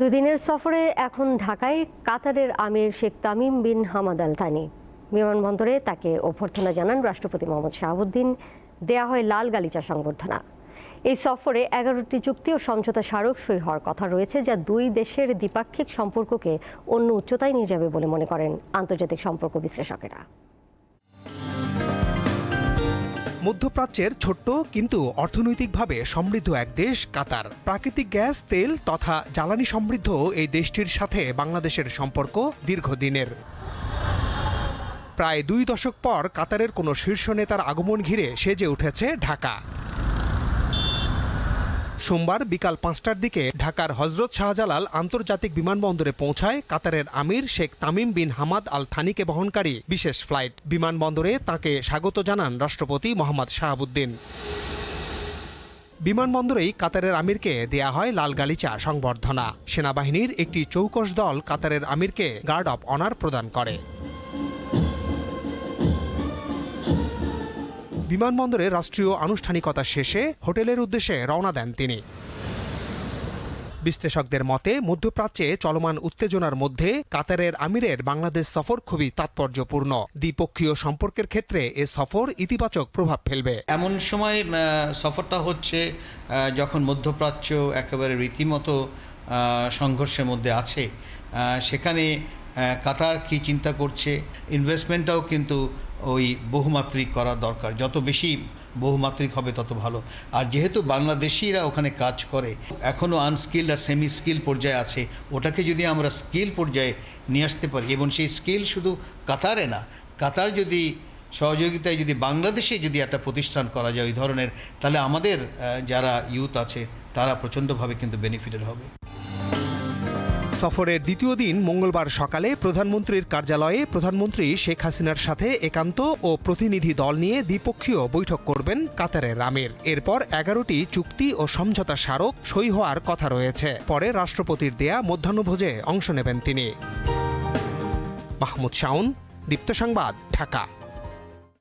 দুদিনের সফরে এখন ঢাকায় কাতারের আমির Sheikh Tamim bin Hamad Al Thani বিমানবন্দরে তাকে অভ্যর্থনা জানান রাষ্ট্রপতি মোহাম্মদ শাহাবুদ্দিন। দেয়া হয় লাল গালিচা সংবর্ধনা। এই সফরে এগারোটি চুক্তি ও সমঝোতা স্মারক সই হওয়ার কথা রয়েছে, যা দুই দেশের দ্বিপাক্ষিক সম্পর্ককে অন্য উচ্চতায় নিয়ে যাবে বলে মনে করেন আন্তর্জাতিক সম্পর্ক বিশ্লেষকেরা। মধ্যপ্রাচ্যের ছোট্ট কিন্তু অর্থনৈতিকভাবে সমৃদ্ধ এক দেশ, কাতার। প্রাকৃতিক গ্যাস, তেল তথা জ্বালানি সমৃদ্ধ এই দেশটির সাথে বাংলাদেশের সম্পর্ক দীর্ঘদিনের। প্রায় দুই দশক পর কাতারের কোনো শীর্ষ নেতার আগমন ঘিরে সেজে উঠেছে ঢাকা। সোমবার বিকাল পাঁচটার দিকে ঢাকার হজরত শাহজালাল আন্তর্জাতিক বিমানবন্দরে পৌঁছায় কাতারের আমির Sheikh Tamim bin Hamad Al থানিকে বহনকারী বিশেষ ফ্লাইট। বিমানবন্দরে তাকে স্বাগত জানান রাষ্ট্রপতি মোহাম্মদ শাহাবুদ্দিন। বিমানবন্দরেই কাতারের আমিরকে দেয়া হয় লাল গালিচা সংবর্ধনা। সেনাবাহিনীর একটি চৌকশ দল কাতারের আমিরকে গার্ড অব অনার প্রদান করে। বিমানবন্দরে রাষ্ট্রীয় আনুষ্ঠানিকতা শেষে হোটেলের উদ্দেশ্যে রওনা দেন তিনি। বিশ্লেষকদের মতে, মধ্যপ্রাচ্যে চলমান উত্তেজনার মধ্যে কাতারের আমিরের বাংলাদেশ সফর খুবই তাৎপর্যপূর্ণ। দ্বিপক্ষীয় সম্পর্কের ক্ষেত্রে এ সফর ইতিবাচক প্রভাব ফেলবে। এমন সময় সফরটা হচ্ছে যখন মধ্যপ্রাচ্য একেবারে রীতিমতো সংঘর্ষের মধ্যে আছে সেখানে কাতার কি চিন্তা করছে ইনভেস্টমেন্টটাও কিন্তু ওই বহুমাত্রিক করা দরকার। যত বেশি বহুমাত্রিক হবে তত ভালো। আর যেহেতু বাংলাদেশিরা ওখানে কাজ করে এখনও আনস্কিল আর সেমি স্কিল পর্যায়ে আছে, ওটাকে যদি আমরা স্কিল পর্যায়ে নিয়ে আসতে পারি, এবং সেই স্কিল শুধু কাতারে না, কাতার যদি সহযোগিতায় যদি বাংলাদেশে যদি একটা প্রতিষ্ঠান করা যায় ওই ধরনের, তাহলে আমাদের যারা ইউথ আছে, তারা প্রচণ্ডভাবে কিন্তু বেনিফিটেড হবে। সফরের দ্বিতীয় দিন মঙ্গলবার সকালে প্রধানমন্ত্রীর কার্যালয়ে প্রধানমন্ত্রী শেখ হাসিনার সাথে একান্ত ও প্রতিনিধি দল নিয়ে দ্বিপক্ষীয় বৈঠক করবেন কাতারের আমির। এরপর এগারোটি চুক্তি ও সমঝোতা স্মারক সই হওয়ার কথা রয়েছে। পরে রাষ্ট্রপতির দেয়া মধ্যাহ্নভোজে অংশ নেবেন তিনি। মাহমুদ শাউন দীপ্ত সংবাদ, ঢাকা।